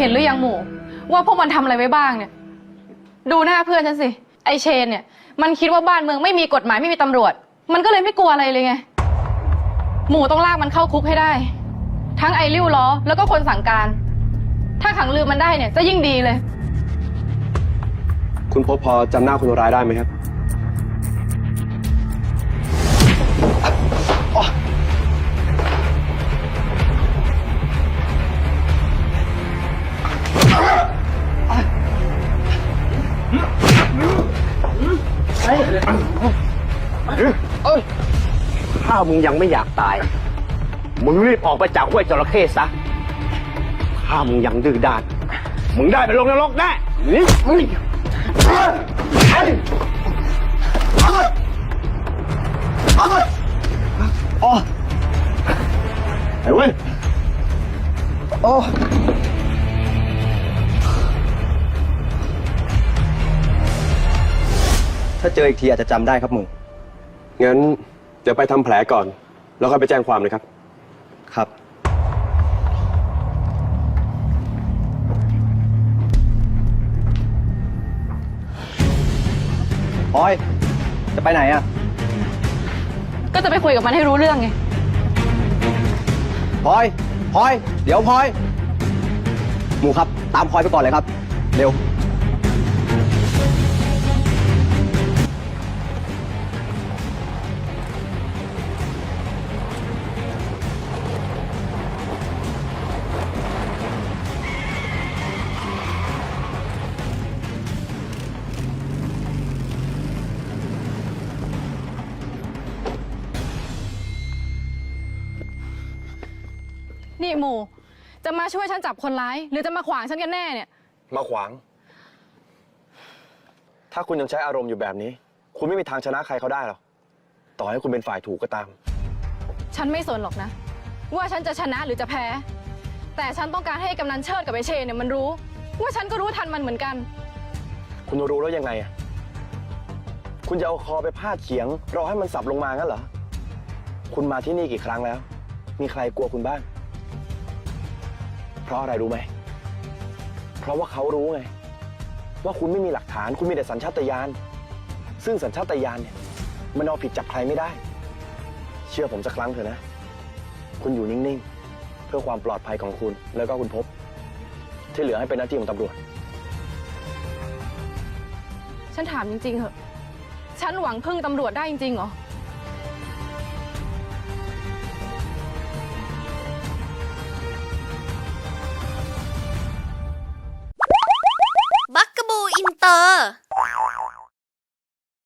เห็นหรือยังหมูว่าพวกมันทำอะไรไว้บ้างเนี่ย ดูหน้าเพื่อนฉันสิ ไอเชนเนี่ย มันคิดว่าบ้านเมืองไม่มีกฎหมายไม่มีตำรวจ มันก็เลยไม่กลัวอะไรเลยไง หมู่ต้องลากมันเข้าคุกให้ได้ ทั้งไอริ้วล้อ แล้วก็คนสั่งการ ถ้าขังลืมมันได้เนี่ยจะยิ่งดีเลย คุณพบพอจำหน้าคนร้ายได้ไหมครับ ถ้ามึงยังไม่อยากตาย มึงรีบออกไปจากห้วยจระเข้ซะ ถ้ามึงยังดื้อด้าน มึงได้ไปลงนรกแน่นี่มึงอ๋อไอ้เว้ย ถ้าเจออีกทีอาจจะจำได้ครับหมูงั้นเดี๋ยวไปทำแผลก่อน แล้วค่อยไปแจ้งความเลยครับ ครับพลอย จะไปไหนอะ ก็จะไปคุยกับมันให้รู้เรื่องไง พลอยพลอย เดี๋ยวพลอย หมูครับ ตามพลอยไปก่อนเลยครับ เร็ว นี่หมู่จะมาช่วยฉันจับคนร้าย หรือจะมาขวางฉันกันแน่เนี่ย มาขวาง ถ้าคุณยังใช้อารมณ์อยู่แบบนี้ คุณไม่มีทางชนะใครเขาได้หรอก ต่อให้คุณเป็นฝ่ายถูกก็ตาม ฉันไม่สนหรอกนะ ว่าฉันจะชนะหรือจะแพ้ แต่ฉันต้องการให้กำนันเชิดกับไอเชนเนี่ยมันรู้ ว่าฉันก็รู้ทันมันเหมือนกัน คุณรู้แล้วยังไงอะคุณจะเอาคอไปพาดเขียงรอให้มันสับลงมางั้นเหรอ คุณมาที่นี่กี่ครั้งแล้ว มีใครกลัวคุณบ้าง เพราะอะไรรู้ไหม เพราะว่าเขารู้ไง ว่าคุณไม่มีหลักฐานคุณมีแต่สัญชาตญาณซึ่งสัญชาตญาณเนี่ย มันเอาผิดจับใครไม่ได้ เชื่อผมสักครั้งเถอะนะ คุณอยู่นิ่งๆ เพื่อความปลอดภัยของคุณแล้วก็คุณพบ ที่เหลือให้เป็นหน้าที่ของตำรวจ ฉันถามจริงๆเหอะ ฉันหวังพึ่งตำรวจได้จริงๆเหรอ